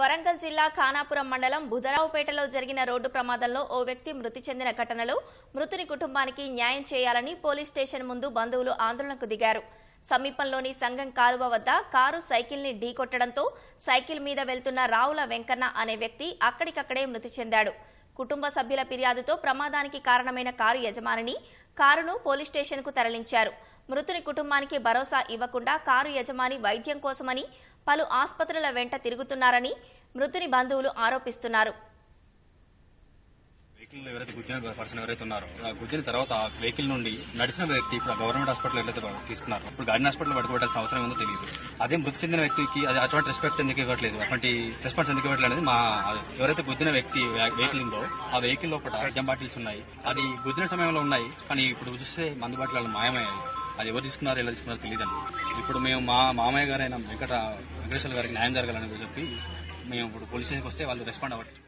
వరంగల్ జిల్లా ఖానాపురం మండలం బుధరావుపేటలో జరిగిన రోడ్డు ప్రమాదంలో ఓ వ్యక్తి మృతి చెందిన ఘటనలో మృతుని కుటుంబానికి న్యాయం చేయాలని పోలీస్ స్టేషన్ ముందు బంధువులు ఆందోళనకు దిగారు. సమీపంలోని సంఘం కాలువ వద్ద కారు సైకిల్ని ఢీకొట్టడంతో సైకిల్ మీద వెళ్తున్న రావుల వెంకన్న అనే వ్యక్తి అక్కడికక్కడే మృతి చెందాడు. కుటుంబ సభ్యుల ఫిర్యాదుతో ప్రమాదానికి కారణమైన కారు యజమానిని కారును పోలీస్ స్టేషన్కు తరలించారు. మృతుని కుటుంబానికి భరోసా ఇవ్వకుండా కారు యజమాని వైద్యం కోసమని పలు ఆసుపత్రుల వెంట తిరుగుతున్నారని మృతుని బంధువులు ఆరోపిస్తున్నారు. వెహికల్ ఎవరైతే గుజ్జిన పర్సన్ ఎవరైతే ఉన్నారో గుజ్జిన తర్వాత ఆ వెహికల్ నుండి నడిచిన వ్యక్తి ఇప్పుడు గవర్నమెంట్ హాస్పిటల్ ఎవరైతే తీసుకున్నారు ఇప్పుడు గార్డెన్ హాస్పిటల్ పట్టుకోవాల్సిన అవసరం ఏందో తెలియదు. అదే మృతి చెందిన వ్యక్తికి అది అటువంటి రెస్పెక్ట్ ఎందుకు ఇవ్వట్లేదు అటువంటి రెస్పాన్స్ ఎందుకు ఇవ్వట్లేదు అనేది మా ఎవరైతే గుద్దిన వ్యక్తి వెహికల్ ఉందో ఆ వెహికల్ లోపల జం బాటిల్స్ ఉన్నాయి. అది గుద్దిన సమయంలో ఉన్నాయి కానీ ఇప్పుడు చూస్తే మందు బాటిల్ మాయమయ్యాయి. అది ఎవరు తీసుకున్నారో ఎలా తీసుకున్నారో తెలియదండి ఇప్పుడు మేము మా మామయ్య గారైన వెంకట వెంకటేశ్వర గారికి న్యాయం జరగాలని చెప్పి మేము ఇప్పుడు పోలీస్ స్టేషన్కి వస్తే వాళ్ళు రెస్పాండ్ అవ్వట్లేదు.